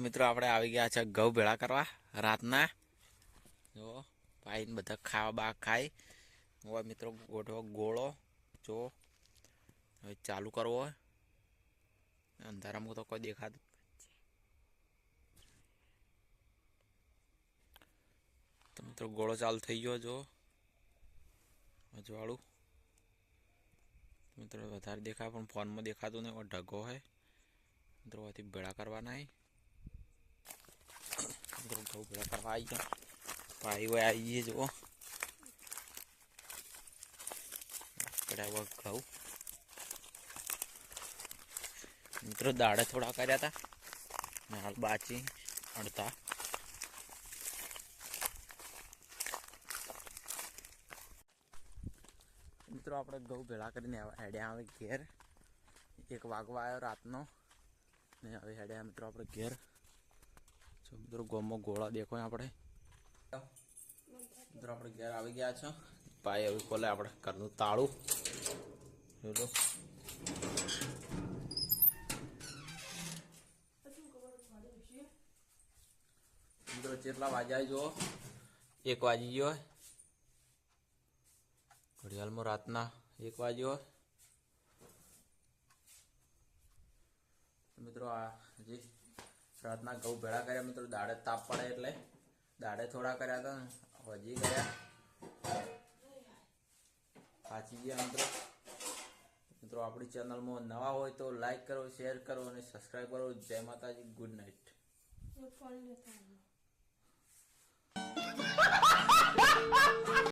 મિત્રો આપણે આવી ગયા છે ઘઉં ભેળા કરવા રાતના. જો પાઈને બધા ખાવા બા ખાય. હવે મિત્રો ગોઠવો ગોળો. જો, હવે ચાલુ કરવો અંધારામાં તો કોઈ દેખાતું તો મિત્રો ગોળો ચાલુ થઈ ગયો, જો. અજવાળું. મિત્રો વધારે દેખાય, પણ ફોનમાં દેખાતું નહીં ઢગો હોય. મિત્રો આથી ભેળા કરવાના ઘઉં ભેળા કરવા આવી ગયા. ભાઈ હોય આવી જઈએ જુઓ. કડાવા ઘઉં. મિત્રો દાડે થોડા કર્યા હતા. ને બાચી અડતા મિત્રો આપણે ઘઉં ભેળા કરીને હેડ્યા આવે ઘેર. એક વાગવા આવ્યો રાતનો. ને હવે હેડ્યા મિત્રો આપણે ઘેર. જો મિત્રો ગોમમાં ગોળા દેખો આપણે. મિત્રો આપણે ઘેર આવી ગયા છો. ભાઈ હવે ખોલે આપણે ઘરનું તાળું. જોજો. મિત્રો કેટલા વાગ્યા જુઓ. એક વાગી ગયો ઘડિયાળમાં રાતના એક વાગ્યો મિત્રો આ હજી રાતના ઘઉં ભેળા કર્યા મિત્રો, દાડે તાપ પડે એટલે. દાડે થોડા કર્યા હતા, હજી ગયા પાછી ગયા મિત્રો. મિત્રો, આપણી ચેનલમાં નવા હોય તો લાઈક કરો, શેર કરો અને સબસ્ક્રાઈબ કરો. જય માતાજી, ગુડ નાઇટ.